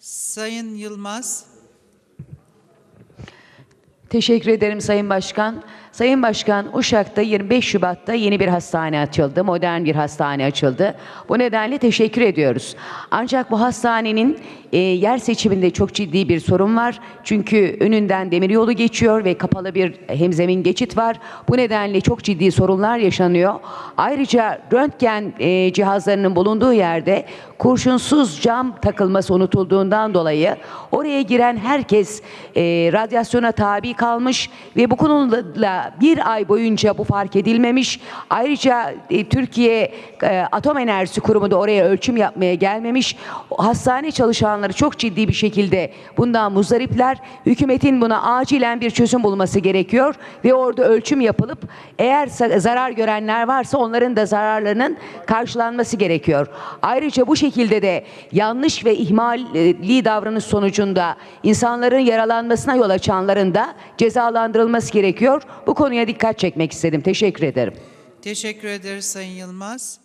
Sayın Yılmaz. Teşekkür ederim Sayın Başkan. Sayın Başkan, Uşak'ta 25 Şubat'ta yeni bir hastane açıldı. Modern bir hastane açıldı. Bu nedenle teşekkür ediyoruz. Ancak bu hastanenin e, yer seçiminde çok ciddi bir sorun var. Çünkü önünden demiryolu geçiyor ve kapalı bir hemzemin geçit var. Bu nedenle çok ciddi sorunlar yaşanıyor. Ayrıca röntgen e, cihazlarının bulunduğu yerde kurşunsuz cam takılması unutulduğundan dolayı oraya giren herkes e, radyasyona tabi kalmış ve bu konuyla bir ay boyunca bu fark edilmemiş. Ayrıca e, Türkiye e, Atom Enerjisi Kurumu da oraya ölçüm yapmaya gelmemiş. Hastane çalışanları çok ciddi bir şekilde bundan muzdaripler. Hükümetin buna acilen bir çözüm bulması gerekiyor ve orada ölçüm yapılıp eğer zarar görenler varsa onların da zararlarının karşılanması gerekiyor. Ayrıca bu şekilde de yanlış ve ihmalli davranış sonucunda insanların yaralanmasına yol açanların da cezalandırılması gerekiyor. Bu konuya dikkat çekmek istedim. Teşekkür ederim. Teşekkür ederiz Sayın Yılmaz.